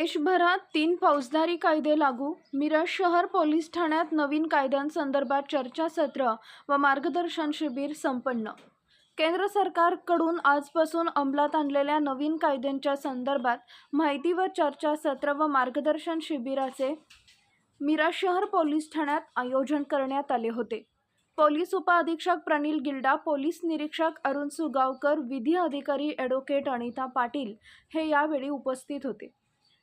देशभरात तीन फौजदारी कायदे लागू. मिरज शहर पोलीस ठाण्यात नवीन कायद्यांसंदर्भात चर्चासत्र व मार्गदर्शन शिबिर संपन्न. केंद्र सरकारकडून आजपासून अंमलात आणलेल्या नवीन कायद्यांच्या संदर्भात माहिती व चर्चासत्र व मार्गदर्शन शिबिराचे मिरज शहर पोलीस ठाण्यात आयोजन करण्यात आले होते. पोलीस उपअधीक्षक प्रनिल गिल्डा पोलीस निरीक्षक अरुण सुगावकर विधी अधिकारी ॲडव्होकेट अनिता पाटील हे यावेळी उपस्थित होते.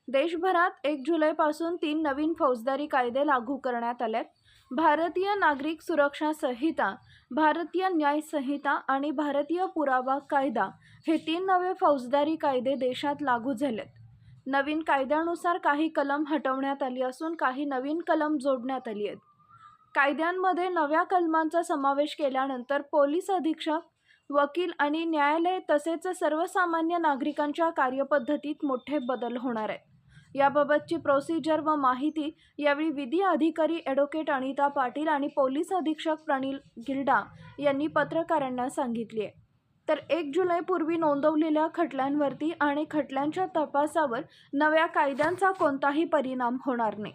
देशभरात एक जुलैपासून तीन नवीन फौजदारी कायदे लागू करण्यात आलेत. भारतीय नागरिक सुरक्षा संहिता भारतीय न्याय संहिता आणि भारतीय पुरावा कायदा हे तीन नवे फौजदारी कायदे देशात लागू झालेत. नवीन कायद्यानुसार काही कलम हटवण्यात आली असून काही नवीन कलम जोडण्यात आली आहेत. कायद्यांमध्ये नव्या कलमांचा समावेश केल्यानंतर पोलीस अधीक्षक वकील आणि न्यायालय तसेच सर्वसामान्य नागरिकांच्या कार्यपद्धतीत मोठे बदल होणार आहेत. याबाबतची प्रोसिजर व माहिती यावेळी विधी अधिकारी ॲडव्होकेट अनिता पाटील आणि पोलीस अधीक्षक प्रणील गिल्डा यांनी पत्रकारांना सांगितली. आहे तर एक जुलैपूर्वी नोंदवलेल्या खटल्यांवरती आणि खटल्यांच्या तपासावर नव्या कायद्यांचा कोणताही परिणाम होणार नाही.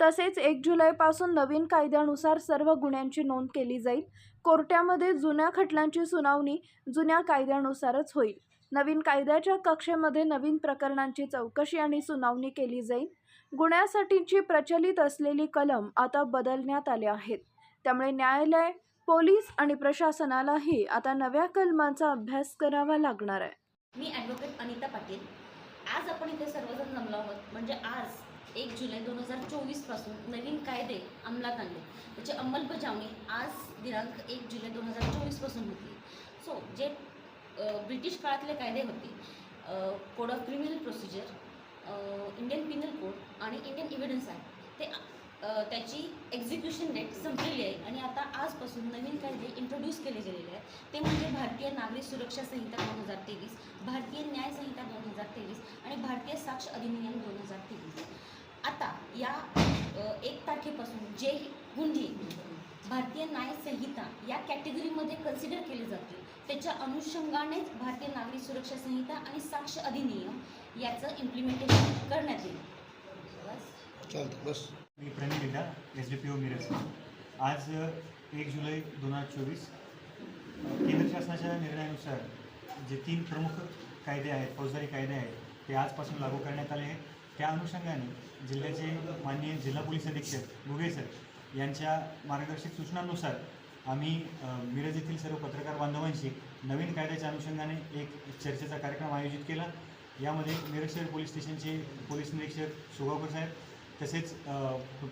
तसेच एक जुलैपासून नवीन कायद्यानुसार सर्व गुन्ह्यांची नोंद केली जाईल. कोर्टामध्ये जुन्या खटल्यांची सुनावणी जुन्या कायद्यानुसारच होईल. नवीन कायद्याच्या कक्षेमध्ये नवीन प्रकरणांची चौकशी आणि सुनावणी केली जाईल. गुन्ह्यासाठीची प्रचलित असलेली कलम आता बदलण्यात आले आहेत. त्यामुळे न्यायालय पोलीस आणि प्रशासनालाही आता नव्या कलमांचा अभ्यास करावा लागणार आहे. मी ॲडव्होकेट अनिता पाटील. आज आपण इथे सर्वजण जमलो आहोत. म्हणजे आज एक जुलै दोन हजार चोवीसपासून नवीन कायदे अंमलात आणले. त्याची अंमलबजावणी आज दिनांक एक जुलै दोन हजार चोवीसपासून होती. सो जे ब्रिटिश काळातले कायदे होते. Code of criminal procedure Indian penal code आणि इंडियन इव्हिडन्स ॲक्ट ते त्याची एक्झिक्युशन डेट संपलेली आहे आणि आता आजपासून नवीन कायदे इंट्रोड्यूस केले गेलेले आहेत. ते म्हणजे भारतीय नागरिक सुरक्षा संहिता दोन हजार तेवीस भारतीय न्याय संहिता दोन हजार तेवीस आणि भारतीय साक्ष अधिनियम दोन हजार तेवीस आता या अ, एक तारखेपासून जे गुन्हे भारतीय न्याय संहिता या कॅटेगरीमध्ये कन्सिडर केले जातील त्याच्या अनुषंगानेच भारतीय नागरिक सुरक्षा संहिता आणि साक्ष अधिनियम याचं इम्प्लिमेंटेशन करण्यात येईल. बस. मी S D P O Miraj. आज एक जुलै दोन हजार चोवीस केंद्र शासनाच्या निर्णयानुसार जे तीन प्रमुख कायदे आहेत फौजदारी कायदे आहेत ते आजपासून लागू करण्यात आले आहेत. त्या अनुषंगाने जिल्ह्याचे माननीय जिल्हा पोलीस अधीक्षक गुगे सर यांच्या मार्गदर्शक सूचनांनुसार आम्ही मिरज येथील सर्व पत्रकार बांधवांशी नवीन कायद्याच्या अनुषंगाने एक चर्चेचा कार्यक्रम आयोजित केला. यामध्ये मिरज शहर पोलीस स्टेशनचे पोलीस निरीक्षक सुगावकर साहेब तसेच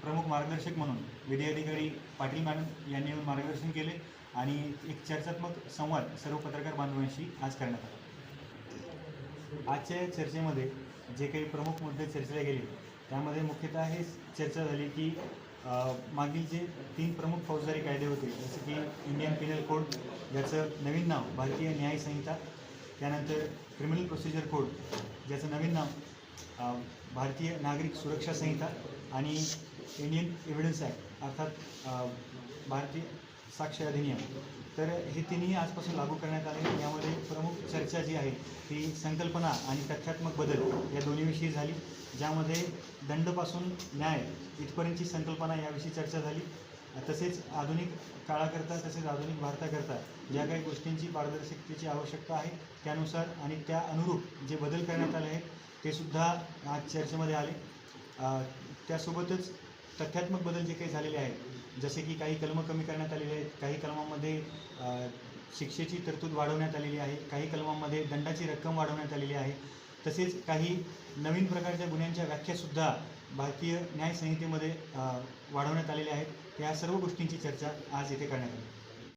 प्रमुख मार्गदर्शक म्हणून विधी अधिकारी पाटील मॅडम यांनी मार्गदर्शन केले आणि एक चर्चात्मक संवाद सर्व पत्रकार बांधवांशी आज करण्यात आला. आजच्या या चर्चेमध्ये जे काही प्रमुख मुद्दे चर्चेला गेले त्यामध्ये मुख्यतः हे चर्चा झाली की मागील जे तीन प्रमुख फौजदारी कायदे होते जसं की इंडियन पिनल कोड ज्याचं नवीन नाव भारतीय न्याय संहिता त्यानंतर क्रिमिनल प्रोसिजर कोड ज्याचं नवीन नाव भारतीय नागरिक सुरक्षा संहिता आणि इंडियन एव्हिडन्स ॲक्ट अर्थात भारतीय साक्ष अधिनियम. तर हे तिन्ही आजपासून लागू करण्यात आले. यामध्ये चर्चा जी आहे ती संकल्पना आणि तथ्यात्मक बदल या दोन्हीविषयी झाली ज्यामध्ये दंडपासून न्याय इथपर्यंतची संकल्पना याविषयी चर्चा झाली. तसेच आधुनिक काळाकरता तसेच आधुनिक भारताकरता ज्या काही गोष्टींची पारदर्शकतेची आवश्यकता आहे त्यानुसार आणि त्या अनुरूप जे बदल करण्यात आले आहेत ते सुद्धा आज चर्चेमध्ये आले. त्यासोबतच तथ्यात्मक बदल जे काही झालेले आहेत जसे की काही कलमं कमी करण्यात आलेले आहेत काही कलमांमध्ये शिक्षेची तरतूद वाढवण्यात आलेली आहे. काही कलमांमध्ये दंडाची रक्कम वाढवण्यात आलेली आहे. तसेच काही नवीन प्रकारच्या गुन्ह्यांच्या व्याख्यासुद्धा भारतीय न्यायसंहितेमध्ये वाढवण्यात आलेल्या आहेत. या सर्व गोष्टींची चर्चा आज येथे करण्यात आली.